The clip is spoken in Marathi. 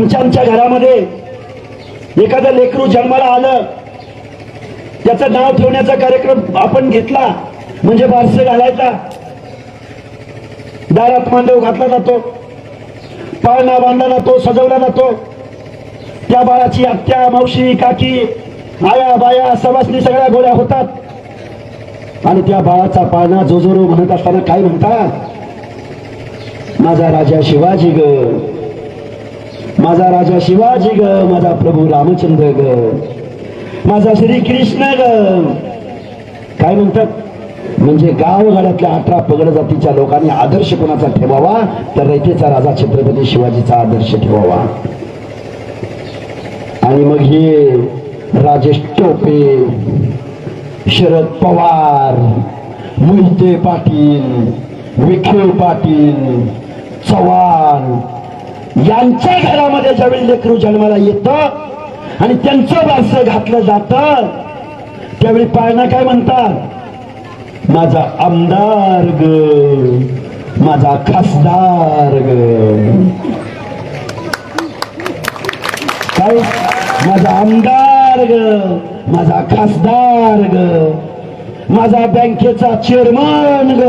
तुमच्या आमच्या घरामध्ये एखादं लेकरू जन्माला आलं त्याचं नाव ठेवण्याचा कार्यक्रम आपण घेतला म्हणजे बारसे घालायचा. दारात मांडव घातला जातो पाळणा बांधला जातो सजवला जातो. त्या बाळाची आत्या मावशी काकी आया बाया सवासनी सगळ्या गोळ्या होतात. आणि त्या बाळाचा पाळणा जोजोरो म्हणत असताना काय म्हणता माझा राजा शिवाजी ग. माझा राजा शिवाजी ग माझा प्रभू रामचंद्र ग. माझा श्री कृष्ण ग. काय म्हणतात? म्हणजे गावगाड्यातल्या अठरा पगड जातीच्या लोकांनी आदर्श कोणाचा ठेवावा तर रयतेचा राजा छत्रपती शिवाजीचा आदर्श ठेवावा. आणि मग हे राजेश टोपे शरद पवार मोहिते पाटील विखे पाटील चव्हाण यांच्या घरामध्ये ज्यावेळी लेकरू जन्माला येतं आणि त्यांचं वारस घातलं जातं त्यावेळी पाळणा काय म्हणतात? माझा आमदार ग माझा खासदार ग. काय? माझा आमदार ग माझा खासदार ग. माझा बँकेचा चेअरमन ग.